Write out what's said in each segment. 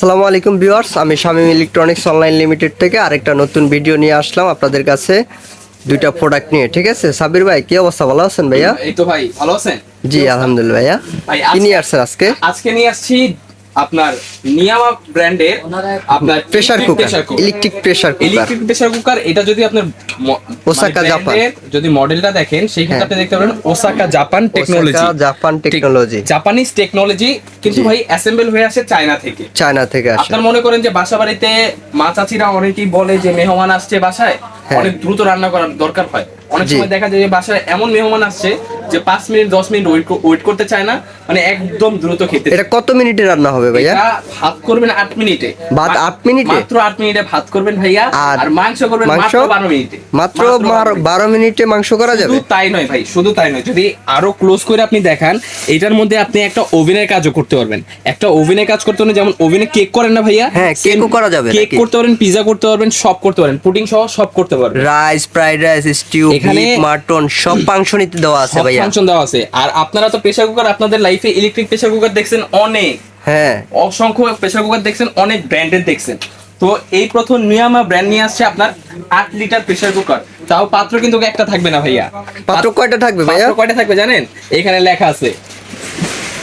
আসসালামু আলাইকুম ভিউয়ার্স আমি শামীম ইলেকট্রনিক্স অনলাইন লিমিটেড থেকে আরেকটা নতুন ভিডিও নিয়ে আসলাম আপনাদের কাছে দুইটা প্রোডাক্ট নিয়ে ঠিক আছে? সাবির ভাই কি অবস্থা? ভালো আছেন ভাইয়া? এই তো ভাই ভালো আছেন? জি আলহামদুলিল্লাহ ভাইয়া। ভাই, কি নিয়ে আসছেন আজকে? আজকে নিয়ে আসছি আপনার নিয়ামা ব্র্যান্ডের আপনার pressure cooker electric pressure cooker electric pressure cooker এটা যদি আপনার ওসাকা মানে জাপান। যদি মডেলটা দেখেন সেই ক্ষেত্রে হ্যাঁ। আপনি দেখতে পারেন Osaka Japan technology Japan technology Japanese technology কিন্তু ভাই অ্যাসেম্বল হয়ে আসে চায়না থেকে। চায়না থেকে আসে। আপনার মনে করেন যে বাসা বাড়িতে মা চাচিরা অনেকেই বলে যে মেহমান আসছে বাসায়। হ্যাঁ। অনেক দ্রুত রান্না করার দরকার হয়। অনেক সময় দেখা যায় যে বাসায় এমন মেহমান আসছে যে পাঁচ মিনিট দশ মিনিট ওয়েট করতে চায় না মানে একদম দ্রুত খেতে এটা কত মিনিটে রান্না হবে ভাইয়া? ভাত করবেন আট মিনিটে। ভাত আট মিনিটে? মাত্র আট মিনিটে ভাত করবেন ভাইয়া আর মাংস করবেন মাংস? মাত্র বারো মিনিটে। মাত্র বারো মিনিটে। মাংস করা যাবে? তাই নয় ভাই শুধু তাই নয়। যদি আরও ক্লোজ করে আপনি দেখান এটার মধ্যে আপনি একটা ওভেনের কাজও করতে পারবেন। একটা ওভেনের কাজ করতে পারেন যেমন ওভেনে কেক করেন না ভাইয়া হ্যাঁ, কেকও করা যাবে কেক করতে পারেন পিজা করতে পারবেন সব করতে পারেন। পুডিং সহ সব করতে পারবেন rice fried rice stew beef mutton সব মাংস নিতে দেওয়া আছে ভাইয়া। ফাংশন দেওয়া আছে। আর আপনারা তো প্রেসার কুকার আপনাদের লাইফে ইলেকট্রিক প্রেসার কুকার দেখছেন অনেক। হ্যাঁ। অসংখ্য প্রেসার কুকার দেখছেন অনেক ব্র্যান্ডের দেখছেন। তো এই প্রথম নিয়ামা ব্র্যান্ড নিয়ে আসছে আপনার আট লিটার প্রেসার কুকার তাও পাত্র কিন্তু একটা থাকবে না ভাইয়া। পাত্র কয়টা থাকবে ভাইয়া? পাত্র কয়টা থাকবে জানেন? এখানে লেখা আছে।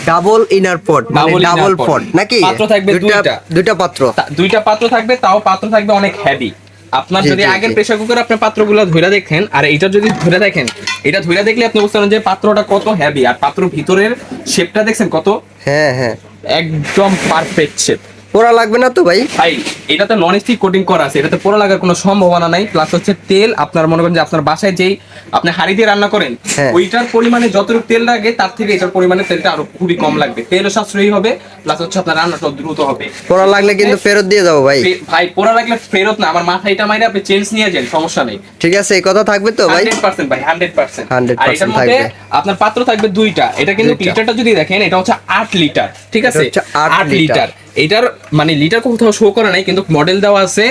ডাবল ইনার পট মানে ডাবল। পট নাকি? পাত্র থাকবে দুইটা। দুইটা। পাত্র। দুইটা পাত্র থাকবে তাও পাত্র থাকবে অনেক হেভি আপনার যদি আগের প্রেসার কুকার আপনার পাত্রগুলো ধইরা দেখেন আর এটা যদি ধরে দেখেন এটা ধইরা দেখলে আপনি বুঝতে পারেন যে পাত্রটা কত হেভি আর পাত্র ভিতরের শেপটা দেখছেন কত হ্যাঁ হ্যাঁ। একদম পারফেক্ট শেপ পোড়া লাগবে না তো ভাই? ভাই এটাতে নন স্টিক কোটিং করা আছে এটাতে পোড়া লাগার কোনো সম্ভাবনা নাই প্লাস হচ্ছে তেল আপনার মনে করেন যে আপনার বাসায় যেই আপনি হাঁড়ি দিয়ে রান্না করেন হ্যাঁ। ওইটার পরিমাণে যতটুকু তেল লাগে তার থেকে এটার পরিমাণে তেলটা আরও খুবই কম লাগবে। তেলও সাশ্রয়ী হবে প্লাস হচ্ছে আপনার রান্নাটা দ্রুত হবে। পোড়া লাগলে কিন্তু ফেরত দিয়ে যাব ভাই। ভাই পোড়া লাগলে ফেরত না আমার মাথা এটা মাইরে আপনি চেঞ্জ নিয়ে যান সমস্যা নেই। ঠিক আছে এই কথা থাকবে তো ভাই? হান্ড্রেড পার্সেন্ট ভাই হান্ড্রেড পার্সেন্ট 100% আর এটার মধ্যে থাকবে। আপনার পাত্র থাকবে দুইটা এটা কিন্তু। লিটারটা যদি দেখেন এটা হচ্ছে আট লিটার ঠিক আছে? হচ্ছে আট আট লিটার। এটার মানে লিটার কোথাও শো করে নাই, কিন্তু মডেল দেওয়া আছে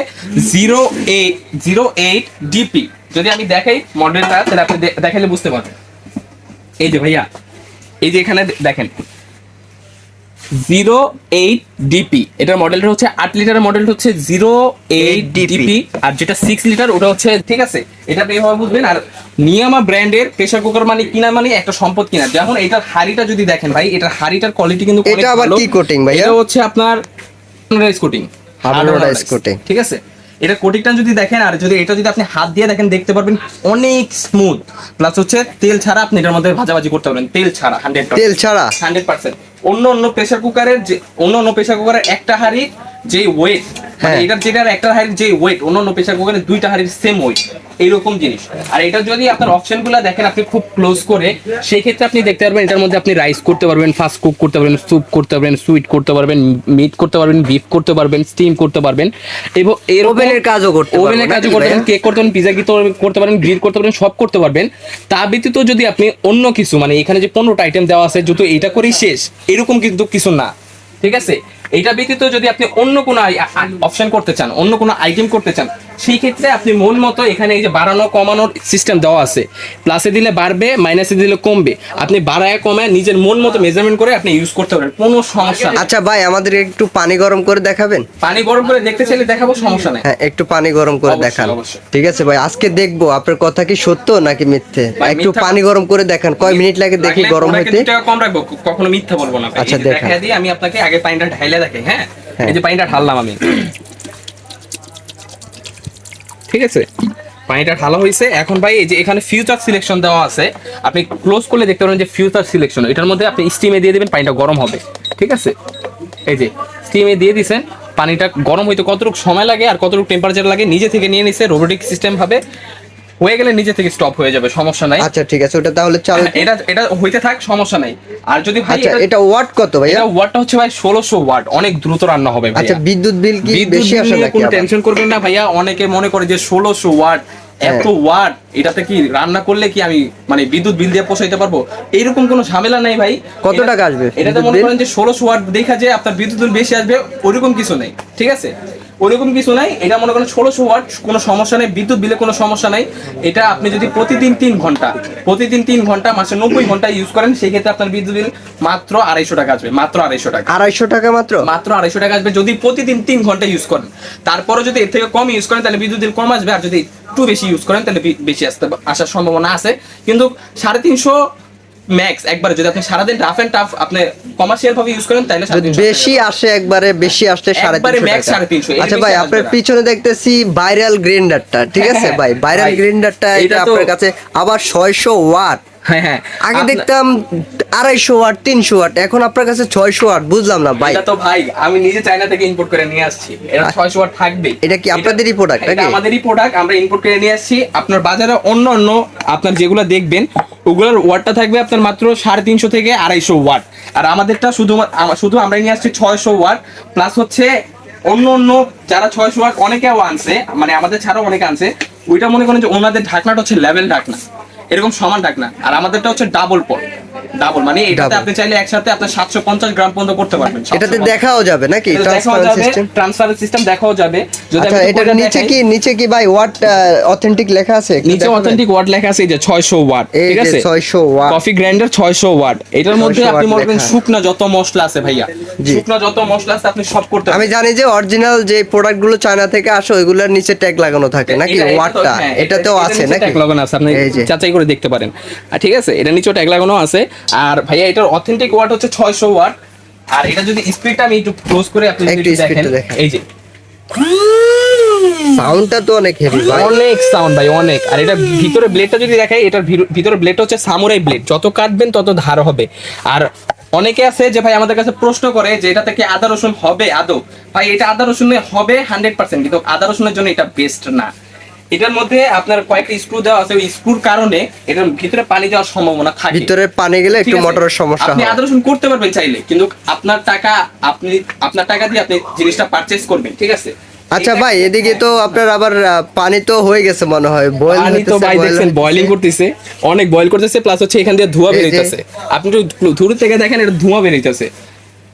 zero eight zero eight DP যদি আমি দেখাই মডেলটা তাহলে আপনি দেখাইলে বুঝতে পারবেন। এই যে ভাইয়া, এই যে এখানে দেখেন। জিরো এইট ডিপি এটার মডেলটা হচ্ছে আট লিটারের মডেলটা হচ্ছে জিরো এইট ডিপি আর যেটা সিক্স লিটার ওটা হচ্ছে ঠিক আছে? এটা আপনি এইভাবে বুঝবেন। আর নিয়ামা ব্র্যান্ডের প্রেসার কুকার মানে কিনা মানে একটা সম্পদ কিনা। যেমন এটার হাড়িটা যদি দেখেন ভাই এটার হাড়িটার কোয়ালিটি কিন্তু এটা আবার কি কোটিং ভাই এটা হচ্ছে আপনার রাইস কোটিং রাইস কোটিং ঠিক আছে? এটা কোটিকটা যদি দেখেন আর যদি এটা যদি আপনি হাত দিয়ে দেখেন দেখতে পারবেন অনেক স্মুথ প্লাস হচ্ছে তেল ছাড়া আপনি এটার মধ্যে ভাজাভাজি করতে পারবেন। তেল ছাড়া হান্ড্রেড তেল ছাড়া? হান্ড্রেড পার্সেন্ট অন্য অন্য প্রেশার কুকারের যে অন্য অন্য প্রেশার কুকারের একটা হাড়ি যে ওয়েট হ্যাঁ। যেটার একটা হাড়ির যে ওয়েট অন্য অন্য প্রেসার কুকারের দুইটা হাড়ির সেম ওয়েট এইরকম জিনিস আর এটা যদি আপনার দেখেন আপনি খুব ক্লোজ করে সেই ক্ষেত্রে আপনি দেখতে পারবেন এটার মধ্যে আপনি রাইস করতে পারবেন ফাস্ট কুক করতে পারবেন স্যুপ করতে পারবেন সুইট করতে পারবেন মিট করতে পারবেন বিফ করতে পারবেন স্টিম করতে পারবেন এবং এরকম ওভেনের কাজও করতে ওভেনের কাজও করতে পারবেন কেক করতে পারেন পিজা করতে পারেন গ্রিল করতে পারেন সব করতে পারবেন তা ব্যতীত যদি আপনি অন্য কিছু মানে এখানে যে পনেরোটা আইটেম দেওয়া আছে যেহেতু এটা করেই শেষ এরকম কিন্তু কিছু না ঠিক আছে এটা ব্যতীত যদি আপনি অন্য কোনো অপশন করতে চান অন্য কোনো আইটেম করতে চান সেই ক্ষেত্রে আপনি মন মতো এখানে এই যে বাড়ানো কমানোর সিস্টেম দেওয়া আছে। প্লাসে দিলে বাড়বে মাইনাসে দিলে কমবে। আপনি বাড়ায় কমায় নিজের মন মতো মেজারমেন্ট করে আপনি ইউজ করতে পারেন কোনো সমস্যা আচ্ছা ভাই আমাদের একটু পানি গরম করে দেখাবেন? পানি গরম করে দেখতে চাইলে দেখাবো সমস্যা নেই। হ্যাঁ একটু পানি গরম করে দেখান। ঠিক আছে ভাই আজকে দেখব আপনার কথা কি সত্য নাকি মিথ্যে? একটু পানি গরম করে দেখান কয় মিনিট লাগে দেখি গরম হইতে? কম রাখব কখনো মিথ্যা বলব না আচ্ছা। দেখা দিয়ে আমি আপনাকে আগে পানিটা ঢাইলে দেখাই হ্যাঁ? হ্যাঁ। এই যে পানিটা ঢাললাম আমি। ঠিক আছে? পানিটা ঢালা হয়েছে। এখন ভাই এই যে এখানে ফিউচার সিলেকশন দেওয়া আছে। আপনি ক্লোজ করলে দেখতে পারেন যে ফিউচার সিলেকশন এটার মধ্যে আপনি স্টিমে দিয়ে দিবেন পানিটা গরম হবে। ঠিক আছে? এই যে স্টিমে দিয়ে দিছেন পানিটা গরম হইতে কতটুকু সময় লাগে আর কতটুকু টেম্পারেচার লাগে নিজে থেকে নিয়ে নিছে রোবোটিক সিস্টেম ভাবে। হয়ে গেলে নিজে থেকে স্টপ হয়ে যাবে সমস্যা নাই। আচ্ছা ঠিক আছে ওটা তাহলে চাল এটা এটা হইতে থাক সমস্যা নাই। আর যদি ভাই আচ্ছা এটা- এটা ওয়াট কত ভাইয়া? এটা ওয়াটটা হচ্ছে ভাই ষোলোশো ওয়াট অনেক দ্রুত রান্না হবে ভাইয়া। আচ্ছা বিদ্যুৎ বিল কি বেশি আসে নাকি কোনো টেনশন করবেন না ভাইয়া অনেকে মনে করে যে ষোলোশো ওয়াট এত হ্যাঁ। ওয়াট এটাতে কি রান্না করলে কি আমি মানে বিদ্যুৎ বিল দিয়ে পোষাইতে পারব? এরকম কোনো ঝামেলা নাই ভাই। কত টাকা আসবে এটাতে মনে করেন যে ষোলোশো ওয়াট দেখা যে আপনার বিদ্যুৎ বিল বেশি আসবে ওইরকম কিছু নেই ঠিক আছে? ওরকম কিছু নাই। এটা মনে করেন ষোলোশো ওয়াট কোনো সমস্যা নেই। বিদ্যুৎ বিলে কোনো সমস্যা নাই। এটা আপনি যদি প্রতিদিন তিন ঘণ্টা প্রতিদিন তিন ঘণ্টা মাসে নব্বই ঘণ্টা ইউজ করেন সেই ক্ষেত্রে আপনার বিদ্যুৎ বিল মাত্র আড়াইশো টাকা আসবে মাত্র আড়াইশো টাকা। আড়াইশো টাকা মাত্র? মাত্র আড়াইশো টাকা আসবে যদি প্রতিদিন তিন ঘণ্টা ইউজ করেন। তারপরে যদি এর থেকে কম ইউজ করেন তাহলে বিদ্যুৎ বিল কম আসবে। আর যদি একটু বেশি ইউজ করেন তাহলে বেশি আসতে আসার সম্ভাবনা আছে। কিন্তু সাড়ে তিনশো ম্যাক্স একবারে যদি আপনি সারাদিন রাফ এন্ড টাফ আপনি কমার্শিয়াল ভাবে ইউজ করেন তাহলে বেশি আসে একবারে বেশি আসলে সাড়ে একবারে। সাড়ে তিনশো, আচ্ছা ভাই আপনার পিছনে দেখতেছি ভাইরাল গ্রাইন্ডারটা ঠিক আছে হ্যাঁ, ভাই? ভাইরাল ভাই, গ্রাইন্ডারটা এটা আপনার কাছে আবার ছয়শো ওয়াট। হ্যাঁ হ্যাঁ আগে দেখতাম আড়াইশো ওয়াট তিনশো ওয়াট এখন আপনার কাছে ছয়শো ওয়াট বুঝলাম না ভাই। তো ভাই আমি নিজে চায়না থেকে ইম্পোর্ট করে নিয়ে আসছি। এটা ছয়শো ওয়াট থাকবে। এটা কি আপনাদেরই নাকি? আমাদেরই প্রোডাক্ট আমরা ইম্পোর্ট করে নিয়ে আসছি। আপনার বাজারে অন্য অন্য আপনার যেগুলো দেখবেন ওগুলোর ওয়াটটা থাকবে আপনার মাত্র সাড়ে তিনশো থেকে আড়াইশো ওয়াট। আর আমাদেরটা শুধু শুধু আমরা নিয়ে আসছি ছয়শো ওয়াট প্লাস হচ্ছে অন্য অন্য যারা ছয়শো ওয়াট অনেকেও আনছে মানে আমাদের ছাড়াও অনেকে আনছে, ওইটা মনে করেন যে ওনাদের ঢাকনাটা হচ্ছে লেভেল ঢাকনা, এরকম সমান ঢাকনা। আর আমাদেরটা হচ্ছে ডাবল পট ডাবল মানে এটাতে আপনি চাইলে একসাথে সাতশো পঞ্চাশ গ্রাম পর্যন্ত করতে পারবেন এটাতে দেখাও যাবে নাকি সিস্টেম সিস্টেম দেখাও যাবে। যদি আচ্ছা নিচে কি নিচে কি ভাই ওয়াট অথেন্টিক লেখা আছে? নিচে অথেন্টিক ওয়াট লেখা আছে এই যে 600 ওয়াট ঠিক আছে? 600 watt। কফি গ্রাইন্ডার 600 ওয়াট এটার মধ্যে আপনি মনে করেন শুকনা যত মশলা আছে ভাইয়া শুকনা যত মশলা আছে আপনি সব করতে আমি জানি যে অরিজিনাল যে প্রোডাক্টগুলো চায়না থেকে আসে ওইগুলোর নিচে ট্যাগ লাগানো থাকে নাকি? ওয়াটটা হ্যাঁ, এটাতেও আছে নাকি tag লাগানো আছে আপনি যাচাই করে দেখতে পারেন। ঠিক আছে এটা নিচেও ট্যাগ লাগানো আছে। আর ভাইয়া এটার অথেন্টিক ওয়াট হচ্ছে 600 ওয়াট আর এটা যদি স্পিডটা আমি একটু ক্লোজ করে আপনি একটু দেখেন। এই যে। সাউন্ডটা তো অনেক হেভি ভাই। অনেক সাউন্ড ভাই অনেক। আর এটা ভিতরে ব্লেডটা যদি দেখাই এটার ভিতরে ব্লেড হচ্ছে সামুরাই ব্লেড যত কাটবেন তত ধার হবে। আর অনেকে আছে যে ভাই আমাদের কাছে প্রশ্ন করে যে এটা থেকে আদা রসুন হবে আদৌ। ভাই এটা আদা রসুনে হবে হান্ড্রেড পার্সেন্ট কিন্তু আদা রসুনের জন্য এটা বেস্ট না। এটার মধ্যে আপনার কয়েকটা স্ক্রু দেওয়া আছে ওই স্ক্রুর কারণে এটার ভিতরে পানি যাওয়ার সম্ভাবনা থাকে। ভিতরে পানি গেলে একটু মোটরের সমস্যা আপনি হয়। আদা রসুন করতে পারবেন চাইলে কিন্তু আপনার টাকা আপনি আপনার টাকা দিয়ে আপনি জিনিসটা পারচেজ করবেন ঠিক আছে? আচ্ছা ভাই এদিকে তো আপনার আবার পানি তো হয়ে গেছে মনে হয় বয়েল পানি তো ভাই দেখছেন বয়লিং করতেছে অনেক বয়ল করতেছে প্লাস হচ্ছে এখান দিয়ে ধোঁয়া এই যে- বেরোইতেছে। আপনি একটু দূর থেকে দেখেন এটা ধোঁয়া বেরোইতেছে।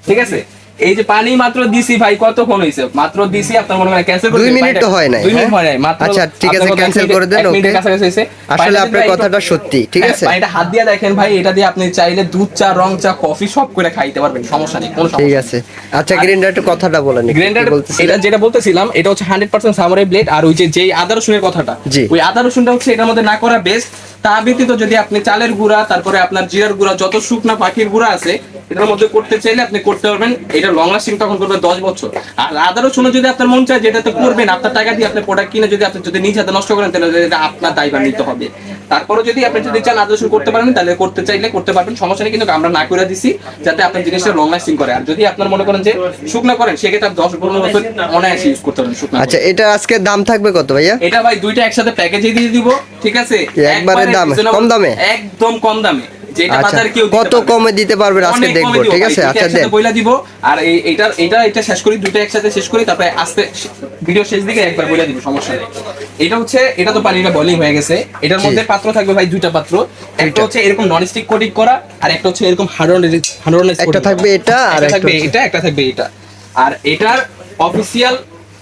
ঠিক আছে? এই যে পানি মাত্র দিছি ভাই কতক্ষণ হয়েছে মাত্র দিছি আপনার মনে হয় ক্যান্সেল দুই মিনিট তো হয় নাই, দুই মিনিট হ্যাঁ? হয় নাই মাত্র আচ্ছা, ঠিক আছে, মিনিট- করে দেন, হয়েছে। আসলে আপনার কথাটা সত্যি, ঠিক হ্যাঁ, আছে? পানিটা হাত দিয়ে দেখেন ভাই এটা দিয়ে আপনি চাইলে দুধ চা রং চা কফি সব করে খাইতে পারবেন সমস্যা নেই কোনো ঠিক সমস্যা। আছে আচ্ছা গ্রিন্ডার একটু কথাটা বলেন গ্রাইন্ডার এটা যেটা বলতেছিলাম এটা হচ্ছে হান্ড্রেড পার্সেন্ট সামারাই ব্লেড আর ওই যে যেই আদা রসুনের কথাটা ওই আদা রসুনটা হচ্ছে এটার মধ্যে না করা বেস্ট তা ব্যতীত যদি আপনি চালের গুঁড়া তারপরে আপনার জিরার গুঁড়া যত শুকনা পাখির গুঁড়া আছে এটার মধ্যে করতে চাইলে আপনি করতে পারবেন এটা লং লাস্টিং তখন করবে দশ বছর। আর আদা রসুন যদি আপনার মন চায় যেটাতে করবেন আপনার টাকা দিয়ে আপনি প্রোডাক্ট কিনে যদি আপনি যদি নিজ হাতে নষ্ট করেন তাহলে এটা আপনার দায়ভার নিতে হবে। তারপরে যদি আপনি যদি চান আদা রসুন করতে পারেন তাহলে করতে চাইলে করতে পারবেন। সমস্যা নেই কিন্তু আমরা না করে দিছি যাতে আপনার জিনিসটা লং লাস্টিং করে। আর যদি আপনার মনে করেন যে শুকনা করেন সেক্ষেত্রে আপনি দশ পনেরো বছর অনায়াসে ইউজ করতে পারেন শুকনা আচ্ছা এটা আজকে দাম থাকবে কত ভাইয়া? এটা ভাই দুইটা একসাথে প্যাকেজে দিয়ে দিব ঠিক আছে? একবারে দাম কম দামে? একদম কম দামে। আচ্ছা কত কমে দিতে পারবেন আজকে দেখব ঠিক আছে? আচ্ছা দেন বইলা দিব আর এই এটা এটা শেষ করি দুটো একসাথে শেষ করি তারপরে আস্তে ভিডিও শেষ দিকে একবার বইলা দিব সমস্যা নেই। এটা হচ্ছে এটা তো পানিটা বলিং হয়ে গেছে। এটার মধ্যে পাত্র থাকবে ভাই দুইটা পাত্র। একটা হচ্ছে এরকম নন স্টিক কোটিং করা আর একটা হচ্ছে এরকম হার্ড হার্ড একটা থাকবে এটা আর একটা থাকবে এটা একটা থাকবে এটা। আর এটার অফিসিয়াল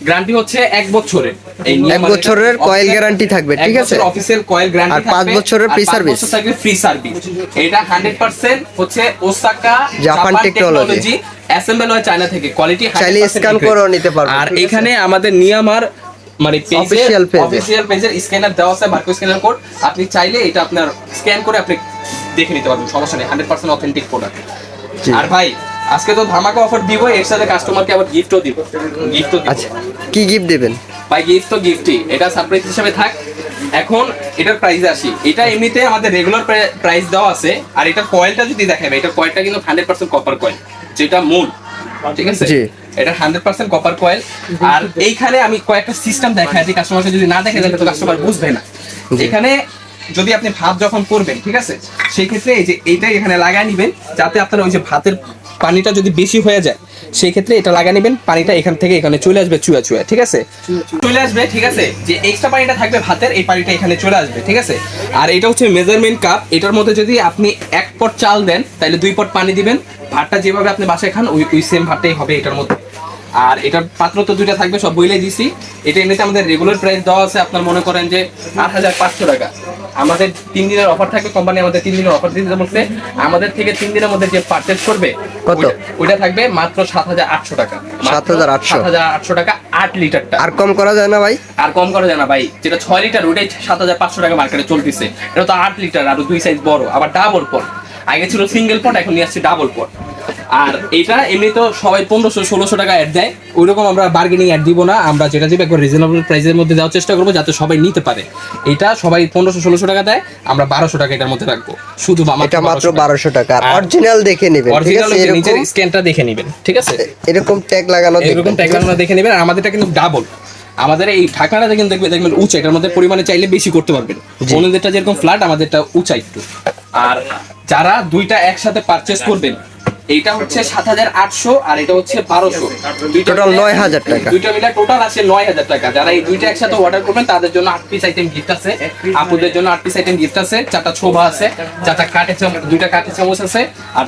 গ্যারান্টি হচ্ছে এক বছরের এক মানে বছরের official- guarantee থাকবে, ঠিক আছে? অফিসিয়াল কয়েল গ্যারান্টি আর পাঁচ বছরের free service। থাকবে ফ্রি সার্ভিস এটা 100% হচ্ছে ওসাকা জাপান technology। অ্যাসেম্বল হয় চায়না থেকে। কোয়ালিটি চাইলে scan করেও নিতে পারবেন, আর এখানে আমাদের নিয়ামার মানে Official page এ। অফিসিয়াল পেজের স্ক্যানার দেওয়া আছে বারকোড স্ক্যানার কোড আপনি চাইলে এটা আপনার স্ক্যান করে আপনি দেখে নিতে পারবেন সমস্যা নেই 100% অথেন্টিক প্রোডাক্ট আর ভাই আজকে তো ধামাকা অফার দিব এর সাথে কাস্টমারকে আবার গিফটও দিব। গিফটও দিব। আচ্ছা কি গিফট দেবেন? ভাই গিফট তো গিফটই এটা সারপ্রাইজ হিসেবে থাক। এখন এটার প্রাইস আসি। এটা এমনিতে আমাদের রেগুলার প্রাইস দেওয়া আছে। আর এটার কয়েলটা যদি দেখাবে এটার কয়েলটা কিন্তু হান্ড্রেড পার্সেন্ট কপার কয়েল যেটা মূল। ঠিক আছে? জি। এটা হান্ড্রেড পার্সেন্ট কপার কয়েল আর এইখানে আমি কয়েকটা সিস্টেম দেখাই যে কাস্টমারকে যদি না দেখে তাহলে তো কাস্টমার বুঝবে না। এখানে যদি আপনি ভাত যখন করবেন ঠিক আছে? সেই ক্ষেত্রে এই যে এইটাই এখানে লাগাই নিবেন যাতে আপনার ওই যে ভাতের পানিটা যদি বেশি হয়ে যায় সেই ক্ষেত্রে এটা লাগা নেবেন, পানিটা এখান থেকে এখানে চলে আসবে চুয়া চুয়া, ঠিক আছে? চলে আসবে, ঠিক আছে? যে এক্সট্রা পানিটা থাকবে ভাতের, এই পানিটা এখানে চলে আসবে, ঠিক আছে? আর এটা হচ্ছে মেজারমেন্ট কাপ এটার মধ্যে যদি আপনি এক পট চাল দেন, তাহলে দুই পট পানি দিবেন। ভাতটা যেভাবে আপনি বাসায় খান, ওই ওই সেম ভাতটাই হবে এটার মধ্যে। আর এটার পাত্র তো দুইটা থাকবে সব বইলে দিছি। এটা এমনিতে আমাদের রেগুলার প্রাইস দেওয়া আছে আপনার মনে করেন যে আট হাজার পাঁচশো টাকা। আমাদের তিন দিনের অফার থাকবে কোম্পানি আমাদের তিন দিনের অফার দিতে বলছে। আমাদের থেকে তিন দিনের মধ্যে যে পারচেজ করবে কত? ওইটা- থাকবে মাত্র সাত হাজার আটশো টাকা। 7,800 সাত হাজার আটশো। টাকা আট লিটারটা। আর কম করা যায় না ভাই? আর কম করা যায় না ভাই। যেটা ছয় লিটার ওইটাই সাত হাজার পাঁচশো টাকা মার্কেটে চলতেছে। এটা তো আট লিটার আর দুই সাইজ বড় আবার ডাবল পট আগে ছিল সিঙ্গেল পট এখন নিয়ে আসছে ডাবল পট আর এটা এমনি তো সবাই পনেরোশো ষোলোশো টাকা অ্যাড দেয়। ওইরকম আমরা বার্গেনিং অ্যাড দিব না আমরা যেটা দিব একবার রিজনেবল প্রাইসের মধ্যে দেওয়ার চেষ্টা করব যাতে সবাই নিতে পারে। এটা সবাই পনেরোশো ষোলোশো টাকা দেয় আমরা বারোশো টাকা এটার মধ্যে রাখব। শুধু এটা মাত্র বারোশো টাকা। অরিজিনাল দেখে নেবেন ঠিক অরিজিনাল এরকম স্ক্যানটা দেখে নেবেন ঠিক আছে? এরকম ট্যাগ লাগানো এরকম ট্যাগ লাগানো দেখে নেবেন আর আমাদেরটা কিন্তু ডাবল আমাদের এই ঢাকনাটা কিন্তু দেখবে দেখবেন উঁচা এটার মধ্যে পরিমাণে চাইলে বেশি করতে পারবেন। অন্যদেরটা যেরকম ফ্ল্যাট আমাদেরটা উঁচা একটু। আর যারা দুইটা একসাথে পারচেস করবেন এইটা হচ্ছে সাত হাজার আটশো আর এটা হচ্ছে বারোশো। Total 9,000 টাকা। দুইটা মিলে টোটাল আছে নয় হাজার টাকা। যারা এই দুইটা একসাথে অর্ডার করবেন তাদের জন্য আট পিস আইটেম গিফট আছে। আপুদের জন্য আট পিস আইটেম গিফট আছে চারটা ছোভা আছে চারটা কাঠে চামচ দুইটা কাঠে চামচ আছে। আর